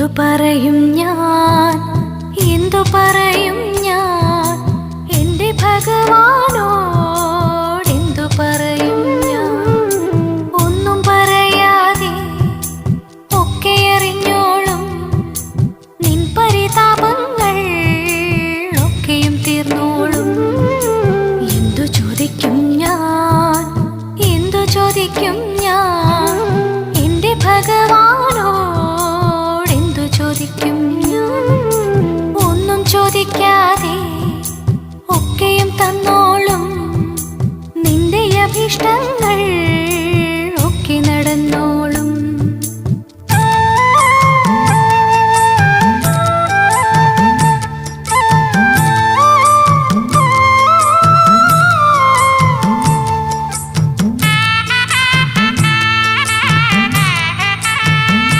എന്തു പറയും ഞാൻ? എന്തു പറയും ഞാൻ? എന്റെ ഭഗവാനോട് എന്തു പറയും ഞാൻ? ഒന്നും പറയാതെ ഒക്കെ അറിഞ്ഞോളും. നിൻ പരിതാപങ്ങൾ ഒക്കെയും തീർന്നോളും. എന്തു ചോദിക്കും ഞാൻ? എന്തു ചോദിക്കും ഞാൻ? ഒന്നും ചോദിക്കാതെ ഒക്കെയും തന്നോളും. നിന്റെ അഭിഷ്ടങ്ങൾ